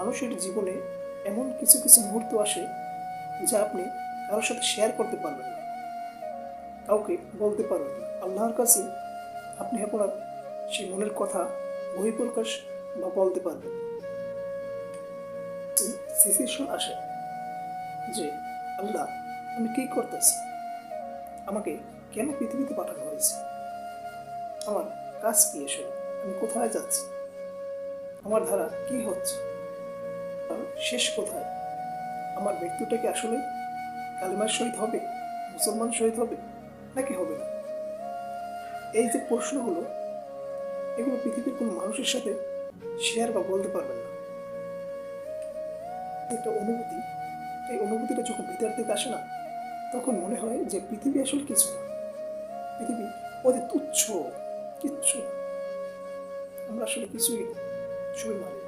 মানুষের জীবনে এমন কিছু কিছু মুহূর্ত আসে যা আপনি কারোর সাথে শেয়ার করতে পারবেন না। কাউকে বলতে পারবেন না। আল্লাহর কাছে আপনি আপনার সেই মনের কথা বহিঃপ্রকাশ বা বলতে পারবেন সিচুয়েশন আসে যে, আল্লাহ, আমি কী করতেছি? আমাকে কেন পৃথিবীতে পাঠানো হয়েছে? আমার কাজ কি এসে আমি কোথায় যাচ্ছি? আমার ধারা কি হচ্ছে? শেষ কোথায় আমার মৃত্যুটা কি আসলে কালিমার সহিত হবে? মুসলমান সহিত হবে? নাকি হবে না? এই যে প্রশ্নগুলো, এগুলো পৃথিবীর কোনো মানুষের সাথে শেয়ার বা বলতে পারবেন না। একটা অনুভূতি, এই অনুভূতিটা যখন ভিতর থেকে আসে না, তখন মনে হয় যে পৃথিবী আসলে কিছু না। পৃথিবী অতি তুচ্ছ, কিচ্ছু আমরা আসলে কিছুই কিছুই মানি।